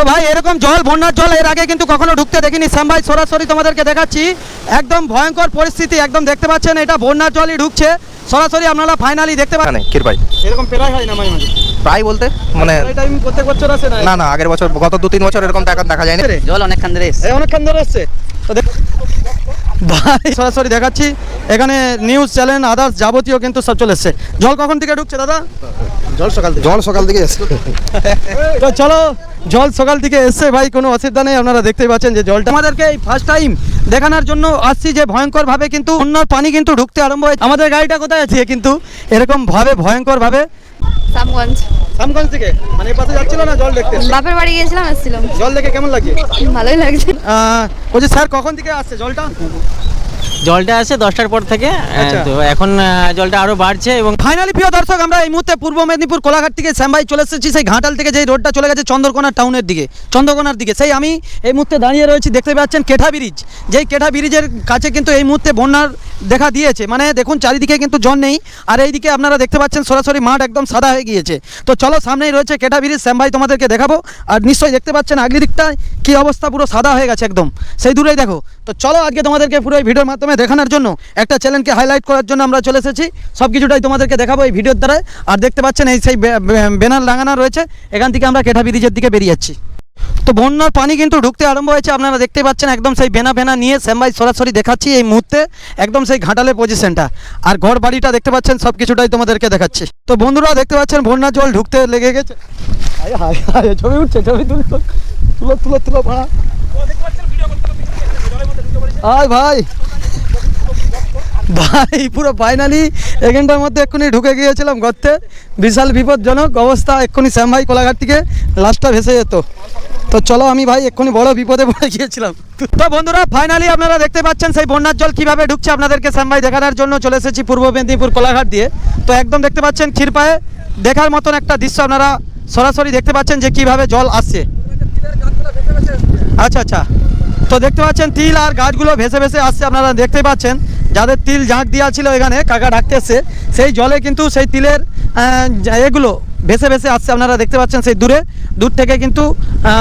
তো ভাই এরকম জল বন্যার জল এর আগে কিন্তু কখনো ঢুকতে দেখিনি। শ্যাম ভাই সরাসরি তোমাদেরকে দেখাচ্ছি। একদম ভয়ঙ্কর পরিস্থিতি একদম দেখতে পাচ্ছেন এটা বন্যার জলই ঢুকছে। সরাসরি আপনারা ফাইনালি দেখতে পাচ্ছেন। মানে কিরপাই? এরকম প্রায় হয় না মাঝে মাঝে। প্রায় বলতে মানে এই টাইম প্রত্যেক বছর আসে না। না না আগের বছর গত দু তিন বছর এরকম দেখা দেখা যায়নি। রে? জল অনেকক্ষণ ধরে এসছে এই অনেকক্ষণ ধরে এসছে তো দেখ- ভাই সরাসরি দেখাচ্ছি। এখানে নিউজ চ্যানেল আদার্স যাবতীয় কিন্তু সব চলে এসছে। জল কখন থেকে ঢুকছে দাদা? জল সকাল জল সকাল থেকে তো চলো জল সকাল থেকে এসছে। ভাই কোনো অসুবিধা নেই আপনারা দেখতেই পাচ্ছেন যে জলটা আমাদেরকে এই ফার্স্ট টাইম দেখানোর জন্য আসছি যে ভয়ঙ্কর ভাবে কিন্তু অন্যার পানি কিন্তু ঢুকতে আরম্ভ হয়েছে। আমাদের গাড়িটা কোথায় আছে কিন্তু? এরকম ভাবে ভয়ঙ্কর ভাবে সামগঞ্জ। সামগঞ্জ থেকে? মানে এই পাশে যাচ্ছিল না জল দেখতে? বাপের বাড়ি গিয়েছিলাম এসেছিলাম। জল দেখে কেমন লাগে? ভালোই লাগছে। বলছি স্যার কখন থেকে আসছে জলটা? জলটা আসে দশটার পর থেকে আচ্ছা। তো এখন জলটা আরও বাড়ছে এবং ফাইনালি প্রিয় দর্শক আমরা এই মুহূর্তে পূর্ব মেদিনীপুর কোলাঘাট থেকে শ্যামবাই চলে এসেছি। সেই ঘাটাল থেকে যে রোডটা চলে গেছে চন্দ্রকোনা টাউনের দিকে চন্দ্রকোনার দিকে। সেই আমি এই মুহূর্তে দাঁড়িয়ে রয়েছি দেখতে পাচ্ছেন কেঠা ব্রিজ যেই কেঠা ব্রিজের কাছে কিন্তু এই মুহূর্তে বন্যার দেখা দিয়েছে। মানে দেখুন, চারিদিকে কিন্তু জল নেই। আর এইদিকে আপনারা দেখতে পাচ্ছেন, সরাসরি মাঠ একদম সাদা হয়ে গিয়েছে। তো চলো, সামনেই রয়েছে কেঠা ব্রিজ। শ্যামভাই তোমাদেরকে দেখাবো। আর নিশ্চয়ই দেখতে পাচ্ছেন আগলি দিকটায় কী অবস্থা, পুরো সাদা হয়ে গেছে একদম। সেই দূরেই দেখো। তো চলো, আজকে তোমাদেরকে পুরো এই ভিডিওর মাধ্যমে দেখানোর জন্য, একটা চ্যানেলকে হাইলাইট করার জন্য আমরা চলে এসেছি। সব কিছুটাই তোমাদেরকে দেখাবো এই ভিডিওর দ্বারা। আর দেখতে পাচ্ছেন, এই সেই ব্যানার লাগানো রয়েছে। এখান থেকে আমরা কেটা ব্রিজের দিকে বেরিয়ে যাচ্ছি। তো বন্যার পানি কিন্তু ঢুকতে আরম্ভ হয়েছে। আপনারা দেখতে পাচ্ছেন একদম সেই বেনা বেনা নিয়ে শ্যামবাই সরাসরি দেখাচ্ছি এই মুহূর্তে, একদম সেই ঘাটালের পজিশনটা আর ঘর বাড়িটা দেখতে পাচ্ছেন সব কিছুটাই তোমাদেরকে দেখাচ্ছি। তো বন্ধুরা দেখতে পাচ্ছেন, বন্যার জল ঢুকতে লেগে গেছে। ছবি উঠছে, ছবি তুলো তুলো তুলো তুলো ভাই। ভাই, পুরো ফাইনালি এখানটার মধ্যে এক্ষুনি ঢুকে গিয়েছিলাম গর্তে বিশাল বিপজ্জনক অবস্থা, এক্ষুনি শ্যাম ভাই কোলাঘাট থেকে লাশটা ভেসে যেত। তো চলো আমি ভাই এক্ষুনি বড় বিপদে পড়ে গিয়েছিলাম। তো বন্ধুরা ফাইনালি আপনারা দেখতে পাচ্ছেন সেই বন্যার জল কীভাবে ঢুকছে আপনাদেরকে ভাই দেখানোর জন্য চলে এসেছি পূর্ব মেদিনীপুর কোলাঘাট দিয়ে। তো একদম দেখতে পাচ্ছেন ক্ষীরপায়ে দেখার মতন একটা দৃশ্য আপনারা সরাসরি দেখতে পাচ্ছেন যে কীভাবে জল আসছে। আচ্ছা আচ্ছা। তো দেখতে পাচ্ছেন তিল আর গাছগুলো ভেসে ভেসে আসছে আপনারা দেখতে পাচ্ছেন। যাদের তিল ঝাঁক দেওয়া ছিল এখানে, কাকা ডাকতে এসছে সেই জলে কিন্তু সেই তিলের এগুলো ভেসে ভেসে আসছে আপনারা দেখতে পাচ্ছেন সেই দূরে। দূর থেকে কিন্তু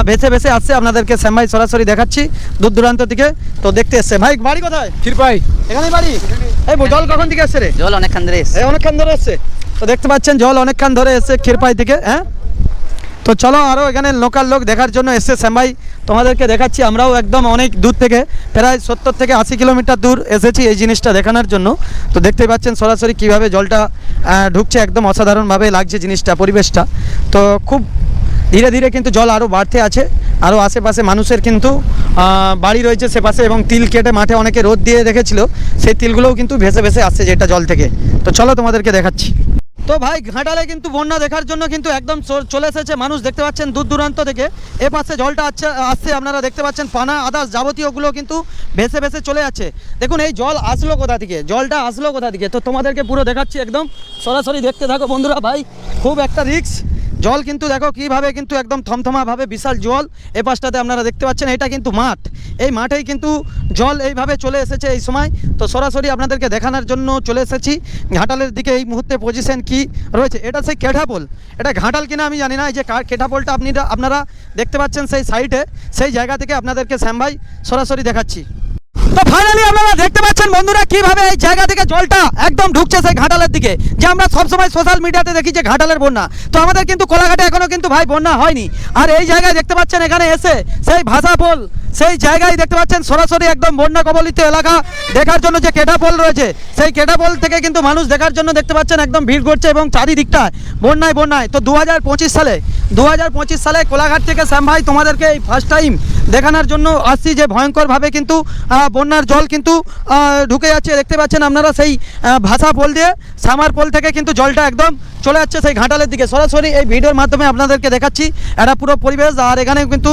ভেসে ভেসে আসছে আপনাদেরকে শ্যামভাই সরাসরি দেখাচ্ছি দূর দূরান্ত থেকে। তো দেখতে এসছে। ভাই বাড়ি কোথায়? ক্ষীরপাই। এখানেই বাড়ি? এই জল কখন থেকে আসছে রে? জল অনেকক্ষণ ধরে এসছে। অনেকক্ষণ ধরে এসছে। তো দেখতে পাচ্ছেন জল অনেকক্ষণ ধরে এসছে ক্ষীরপাই থেকে হ্যাঁ? তো চলো আরও এখানে লোকাল লোক দেখার জন্য এসছে শ্যামভাই তোমাদেরকে দেখাচ্ছি, আমরাও একদম অনেক দূর থেকে, প্রায় সত্তর থেকে আশি কিলোমিটার দূর এসেছি এই জিনিসটা দেখানোর জন্য। তো দেখতেই পাচ্ছেন সরাসরি কীভাবে জলটা ঢুকছে একদম অসাধারণভাবে লাগছে জিনিসটা, পরিবেশটা। তো খুব ধীরে ধীরে কিন্তু জল আরও বাড়তে আছে আরও আশেপাশে মানুষের কিন্তু বাড়ি রয়েছে সে পাশে এবং তিল কেটে মাঠে অনেকে রোদ দিয়ে রেখেছিল, সেই তিলগুলোও কিন্তু ভেসে ভেসে আসছে যেটা জল থেকে। তো চলো তোমাদেরকে দেখাচ্ছি। তো ভাই, ঘাটালে কিন্তু বন্যা দেখার জন্য কিন্তু একদম চলে এসেছে মানুষ। দেখতে পাচ্ছেন দূর দূরান্ত থেকে। এ পাশে জলটা আসছে আসছে, আপনারা দেখতে পাচ্ছেন পানা, আদার্স যাবতীয়গুলো কিন্তু ভেসে ভেসে চলে যাচ্ছে। দেখুন, এই জল আসলো কোথা থেকে? জলটা আসলো কোথা থেকে? তো তোমাদেরকে পুরো দেখাচ্ছি একদম। সরাসরি দেখতে থাকো বন্ধুরা ভাই, খুব একটা রিস্ক জল কিন্তু দেখো কীভাবে কিন্তু একদম থমথমাভাবে বিশাল জল এ পাশটাতে আপনারা দেখতে পাচ্ছেন, এটা কিন্তু মাঠ। এই মাঠেই কিন্তু জল এইভাবে চলে এসেছে এই সময়। তো সরাসরি আপনাদেরকে দেখানোর জন্য চলে এসেছি। ঘাটালের দিকে এই মুহূর্তে পজিশন কি রয়েছে? এটা সেই কেঠাপোল। এটা ঘাটাল কিনা আমি জানি না, এই যে কেঠাপোলটা আপনি আপনারা দেখতে পাচ্ছেন সেই সাইডে সেই জায়গা থেকে আপনাদেরকে শ্যামভাই সরাসরি দেখাচ্ছি। তো ফাইনালি আপনারা দেখতে পাচ্ছেন বন্ধুরা কীভাবে এই জায়গা থেকে জলটা একদম ঢুকছে সেই ঘাটালের দিকে, যে আমরা সবসময় সোশ্যাল মিডিয়াতে দেখি যে ঘাটালের বন্যা। তো আমাদের কিন্তু কোলাঘাটে এখনও কিন্তু ভাই বন্যা হয়নি। আর এই জায়গায় দেখতে পাচ্ছেন এখানে এসে সেই ভাষা পোল, সেই জায়গায় দেখতে পাচ্ছেন সরাসরি একদম বন্যা কবলিত এলাকা দেখার জন্য যে কেটাপোল রয়েছে, সেই কেটাপোল থেকে কিন্তু মানুষ দেখার জন্য দেখতে পাচ্ছেন একদম ভিড় করছে এবং চারিদিকটা বন্যায় বন্যায়। তো দু হাজার পঁচিশ সালে দু হাজার পঁচিশ সালে কোলাঘাট থেকে শ্যাম ভাই তোমাদেরকে এই ফার্স্ট টাইম দেখানোর জন্য আসছি। যে ভয়ঙ্করভাবে কিন্তু বন্যার জল কিন্তু ঢুকে যাচ্ছে। দেখতে পাচ্ছেন আপনারা সেই ভাষা পোল দিয়ে সামার পোল থেকে কিন্তু জলটা একদম চলে যাচ্ছে সেই ঘাটালের দিকে। সরাসরি এই ভিডিওর মাধ্যমে আপনাদেরকে দেখাচ্ছি। একটা পুরো পরিবেশ, আর এখানে কিন্তু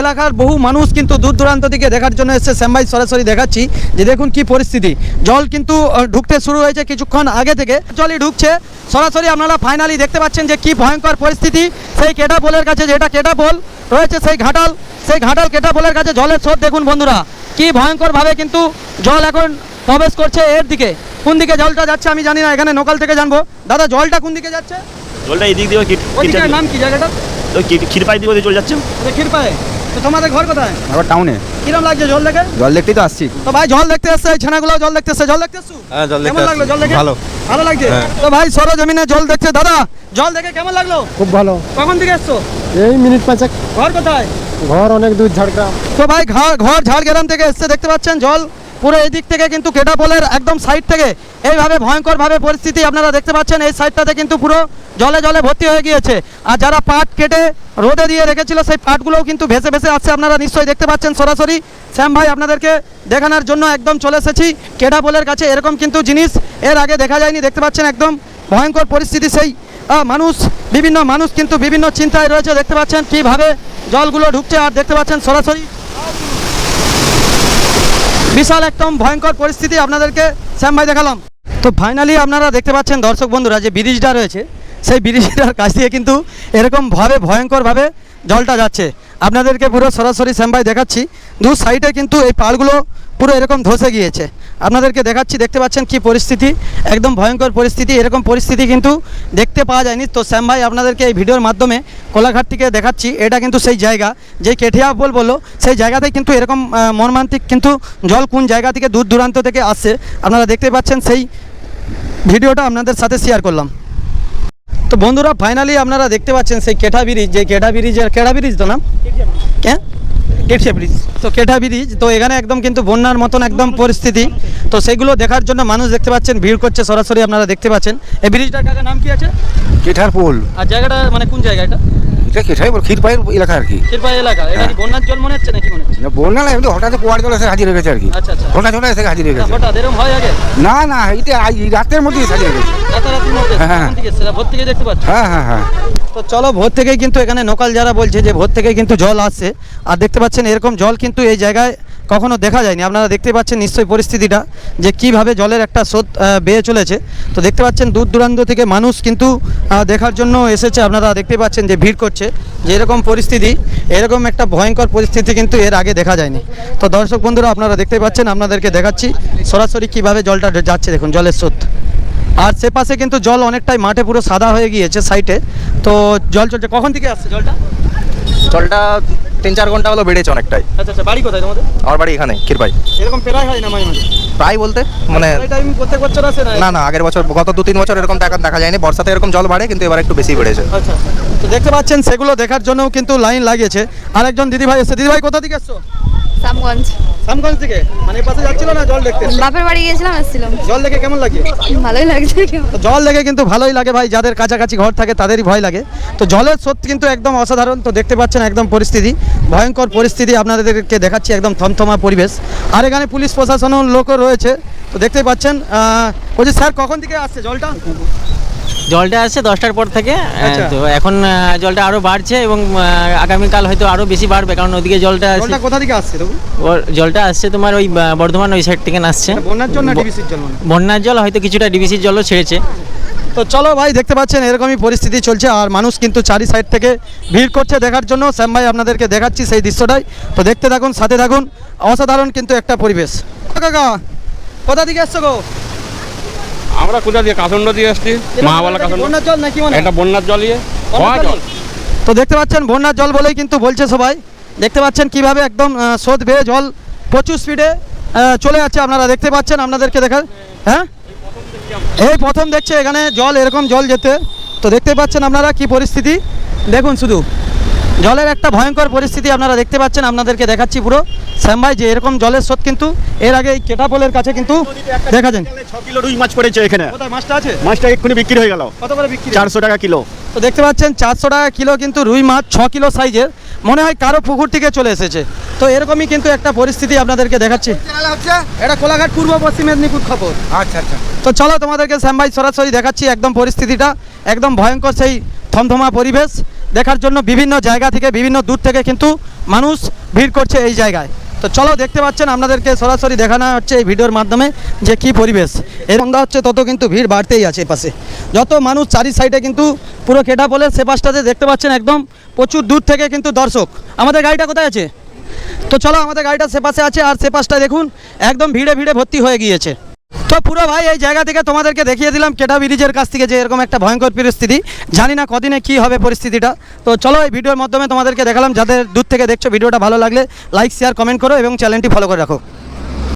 এলাকার বহু মানুষ কিন্তু দূর দূরান্ত থেকে দেখার জন্য এসছে। শ্যামভাই সরাসরি দেখাচ্ছি যে দেখুন কি পরিস্থিতি। জল কিন্তু ঢুকতে শুরু হয়েছে কিছুক্ষণ আগে থেকে। জলই ঢুকছে। সরাসরি আপনারা ফাইনালি দেখতে পাচ্ছেন যে কি ভয়ঙ্কর পরিস্থিতি। সেই কেটা পোলের কাছে যেটা কেটা পোল? রয়েছে সেই ঘাটাল। সেই ঘাটাল কেটা পোলের কাছে জলের স্রোত? দেখুন বন্ধুরা কি ভয়ঙ্করভাবে কিন্তু জল এখন প্রবেশ করছে এর দিকে। কোন দিকে জলটা যাচ্ছে আমি জানি না এখানে নকল থেকে জানব। দাদা জলটা কোন দিকে যাচ্ছে? জলটা এদিক দিয়ে নাম কি জায়গাটা? ক্ষীরপাই দিয়ে চলে যাচ্ছে। ক্ষীর পায়ে তো তোমাদের ঘর কোথায়? আমার টাউনে কিরম লাগছে? জল দেখে? জল দেখতেই তো আসছি। তো ভাই জল দেখতে আসছে এই ছানাগুলো জল দেখতে এসছে জল দেখতে এসছু হ্যাঁ জল কেমন লাগল জল দেখে? ভালো। ভালো লাগছে? তো ভাই সরজমিনে জল দেখছে দাদা জল দেখে কেমন লাগল? খুব ভালো। কখন থেকে এসছো এই মিনিট পাঁচেক। ঘর কোথায়? ঘর অনেক দূর ঝাড়গ্রাম। তো ভাই ঘর ঘর ঝাড়গ্রাম থেকে এসছে দেখতে পাচ্ছেন জল? পুরো এই দিক থেকে কিন্তু কেটাপোলের একদম সাইড থেকে এইভাবে ভয়ঙ্করভাবে পরিস্থিতি আপনারা দেখতে পাচ্ছেন, এই সাইডটাতে কিন্তু পুরো জলে জলে ভর্তি হয়ে গিয়েছে। আর যারা পাট কেটে রোদে দিয়ে রেখেছিল, সেই পাটগুলোও কিন্তু ভেসে ভেসে আসছে আপনারা নিশ্চয়ই দেখতে পাচ্ছেন সরাসরি। শ্যাম ভাই, আপনাদেরকে দেখানোর জন্য একদম চলে এসেছি। কেটাপোলের কাছে এরকম কিন্তু জিনিস, এর আগে দেখা যায়নি, দেখতে পাচ্ছেন একদম ভয়ঙ্কর পরিস্থিতি সেই। মানুষ, বিভিন্ন মানুষ কিন্তু বিভিন্ন চিন্তায় রয়েছে, দেখতে পাচ্ছেন কীভাবে জলগুলো ঢুকছে, আর দেখতে পাচ্ছেন সরাসরি বিশাল একদম ভয়ঙ্কর পরিস্থিতি আপনাদেরকে শ্যাম ভাই দেখালাম। তো ফাইনালি আপনারা দেখতে পাচ্ছেন দর্শক বন্ধুরা যে ব্রিজটা রয়েছে, সেই ব্রিজটার কাছ দিয়ে কিন্তু এরকমভাবে ভয়ঙ্করভাবে জলটা যাচ্ছে। আপনাদেরকে পুরো সরাসরি শ্যাম ভাই দেখাচ্ছি। দু সাইডে কিন্তু এই পালগুলো পুরো এরকম ধসে গিয়েছে। আপনাদেরকে দেখাচ্ছি দেখতে পাচ্ছেন কি পরিস্থিতি? একদম ভয়ঙ্কর পরিস্থিতি এরকম পরিস্থিতি কিন্তু দেখতে পাওয়া যায়নি। তো শ্যাম ভাই আপনাদেরকে এই ভিডিওর মাধ্যমে কোলাঘাট থেকে দেখাচ্ছি। এটা কিন্তু সেই জায়গা যে কেঠিয়া বল বলল সেই জায়গাতেই কিন্তু এরকম মর্মান্তিক কিন্তু জল কোন জায়গা থেকে দূর দূরান্ত থেকে আসছে আপনারা দেখতে পাচ্ছেন সেই ভিডিওটা আপনাদের সাথে শেয়ার করলাম। তো বন্ধুরা ফাইনালি আপনারা দেখতে পাচ্ছেন সেই কেঠা ব্রিজ যে কেঠা ব্রিজের কেঠা ব্রিজ তো নাম হ্যাঁ কেঠিয়া ব্রিজ। তো কেটা ব্রিজ তো এখানে একদম কিন্তু বন্যার মতন একদম পরিস্থিতি। তো সেগুলো দেখার জন্য মানুষ দেখতে পাচ্ছেন ভিড় করছে সরাসরি আপনারা দেখতে পাচ্ছেন। এই ব্রিজটার কাকা নাম কি আছে? কেঠার পোল। আর জায়গাটা মানে কোন জায়গা এটা? এটা কেটাই বল ক্ষীরপাইয়ের এলাকা আর কি? শিরপাই এলাকা এটা কি বন্যার জল মনে হচ্ছে নাকি মনে হচ্ছে? না, বন্যা না এমনি হঠাৎ পোয়ার জল এসে হাজির হয়ে গেছে আর কি। আচ্ছা আচ্ছা। ঘণ্টা ঝন্টা এসে হাজির হয়ে গেছে। হঠাৎ এরকম হয় আগে? না না এটা আজ রাতের মধ্যেই এসে হাজির হয়ে গেছে। রাতারাতির মধ্যে? হ্যাঁ। দিকে ভোর থেকে দেখতে পাচ্ছ? হ্যাঁ হ্যাঁ হ্যাঁ। তো চলো ভোর থেকেই কিন্তু এখানে লোকাল যারা বলছে যে ভোর থেকেই কিন্তু জল আসছে আর দেখতে পাচ্ছেন এরকম জল কিন্তু এই জায়গায় কখনো দেখা যায়নি। আপনারা দেখতে পাচ্ছেন নিশ্চয়ই পরিস্থিতিটা যে কীভাবে জলের একটা স্রোত বেয়ে চলেছে। তো দেখতে পাচ্ছেন দূর দূরান্ত থেকে মানুষ কিন্তু দেখার জন্য এসেছে। আপনারা দেখতে পাচ্ছেন যে ভিড় করছে। যে এরকম পরিস্থিতি, এরকম একটা ভয়ঙ্কর পরিস্থিতি কিন্তু এর আগে দেখা যায়নি। তো দর্শক বন্ধুরা, আপনারা দেখতে পাচ্ছেন, আপনাদেরকে দেখাচ্ছি সরাসরি কীভাবে জলটা যাচ্ছে। দেখুন, জলের স্রোত। আর সে পাশে কিন্তু জল অনেকটাই মাঠে পুরো সাদা হয়ে গিয়েছে সাইটে। তো জল চলছে। কখন থেকে আসছে জলটা? জলটা তিন চার ঘণ্টা হলো বেড়েছে অনেকটাই। আচ্ছা আচ্ছা বাড়ি কোথায় তোমাদের? আমার বাড়ি এখানে ক্ষীরপাই। এরকম প্রায় হয় না মাঝে মাঝে? প্রায় বলতে মানে টাইম প্রত্যেক বছর আসে না? না না আগের বছর গত দু তিন বছর এরকম দেখা দেখা যায়নি বর্ষাতে এরকম জল বাড়ে কিন্তু এবার একটু বেশি বেড়েছে। আচ্ছা। তো দেখতে পাচ্ছেন সেগুলো দেখার জন্যও কিন্তু লাইন লাগিয়েছে। আরেকজন দিদিভাই এসছে। দিদিভাই কোথা থেকে এসছো? সামগঞ্জ। সামগঞ্জ থেকে? মানে পাশে যাচ্ছিল না জল দেখতে? বাপের বাড়ি গিয়েছিলাম এসেছিলাম। জল দেখে কেমন লাগে? ভালোই লাগছে জল দেখে কিন্তু ভালোই লাগে ভাই যাদের কাছাকাছি ঘর থাকে তাদেরই ভয় লাগে। তো জলের স্রোত কিন্তু একদম অসাধারণ তো দেখতে পাচ্ছেন একদম পরিস্থিতি। ভয়ঙ্কর পরিস্থিতি আপনাদেরকে দেখাচ্ছি একদম থমথমা পরিবেশ। আর এখানে পুলিশ প্রশাসনের লোকও রয়েছে তো দেখতেই পাচ্ছেন বলছি স্যার কখন থেকে আসছে জলটা? জলটা আসছে দশটার পর থেকে আচ্ছা। তো এখন জলটা আরও বাড়ছে এবং আগামীকাল হয়তো আরও বেশি বাড়বে কারণ ওদিকে জলটা আসছে- কোথা থেকে আসছে জলটা আসছে তোমার ওই বর্ধমান ওই সাইড থেকে আসছে বন্যার জল না ব- ডিবিসির জল বন্যার জল হয়তো কিছুটা ডিবিসির জলও ছেড়েছে। তো চলো ভাই দেখতে পাচ্ছেন এরকমই পরিস্থিতি চলছে আর মানুষ কিন্তু চারি সাইড থেকে ভিড় করছে দেখার জন্য। শ্যাম ভাই আপনাদেরকে দেখাচ্ছি সেই দৃশ্যটাই। তো দেখতে থাকুন সাথে থাকুন। অসাধারণ কিন্তু একটা পরিবেশ। কাকা কোথা থেকে এসছো গো? আমরা কোথা দিয়ে? কাসন্ড দিয়ে আসছি। মহাবালা কাসন্ড বন্যার জল নাকি মানে এটা বন্যার জল ইয়ে তো। দেখতে পাচ্ছেন বন্যার জল বলেই কিন্তু বলছে সবাই। দেখতে পাচ্ছেন কীভাবে একদম স্রোত বেয়ে জল প্রচুর স্পিডে চলে যাচ্ছে। আপনারা দেখতে পাচ্ছেন আপনাদেরকে দেখা হ্যাঁ? এই প্রথম দেখছে এখানে জল এরকম জল যেতে। তো দেখতে পাচ্ছেন আপনারা কি পরিস্থিতি? দেখুন শুধু। জলের একটা ভয়ঙ্কর পরিস্থিতি আপনারা দেখতে পাচ্ছেন আপনাদেরকে দেখাচ্ছি পুরো। শ্যাম ভাই যে এরকম জলের স্রোত কিন্তু এর আগে এই কেটাপোলের কাছে কিন্তু দেখা যায়। ছ কিলো রুই মাছ পড়েছে এখানে। মাছটা আছে? মাছটা এক্ষুনি বিক্রি হয়ে গেল। কত করে বিক্রি? চারশো টাকা কিলো। তো দেখতে পাচ্ছেন চারশো টাকা কিলো কিন্তু রুই মাছ ছ কিলো সাইজের। মনে হয় কারও পুকুর থেকে চলে এসেছে। তো এরকমই কিন্তু একটা পরিস্থিতি আপনাদেরকে দেখাচ্ছি। এটা কোলাঘাট পূর্ব পশ্চিম মেদিনীপুর খবর। আচ্ছা আচ্ছা। তো চলো তোমাদেরকে শ্যাম ভাই সরাসরি দেখাচ্ছি একদম পরিস্থিতিটা। একদম ভয়ঙ্কর সেই থমথমা পরিবেশ দেখার জন্য বিভিন্ন জায়গা থেকে, বিভিন্ন দূর থেকে কিন্তু মানুষ ভিড় করছে এই জায়গায়। তো চলো দেখতে পাচ্ছেন আপনাদেরকে সরাসরি দেখানো হচ্ছে এই ভিডিওর মাধ্যমে যে কি পরিবেশ। এর সন্ধ্যা হচ্ছে, তত কিন্তু ভিড় বাড়তেই আছে পাশে যত মানুষ চারি সাইডে কিন্তু পুরো কেটা বলে, সে পাশটাতে দেখতে পাচ্ছেন একদম প্রচুর দূর থেকে কিন্তু দর্শক। আমাদের গাড়িটা কোথায় আছে? তো চলো আমাদের গাড়িটা সে পাশে আছে, আর সে পাশটা দেখুন, একদম ভিড়ে ভিড়ে ভর্তি হয়ে গিয়েছে। পুরো ভাই, এই জায়গা থেকে তোমাদেরকে দেখিয়ে দিলাম কেটা ব্রিজের কাছ থেকে যে এরকম একটা ভয়ঙ্কর পরিস্থিতি। জানি না কদিনে কি হবে পরিস্থিতিটা। তো চলো এই ভিডিওর মাধ্যমে তোমাদেরকে দেখালাম। যাদের দূর থেকে দেখছ ভিডিওটা ভালো লাগলে লাইক শেয়ার কমেন্ট করো এবং চ্যানেলটি ফলো করে রাখো।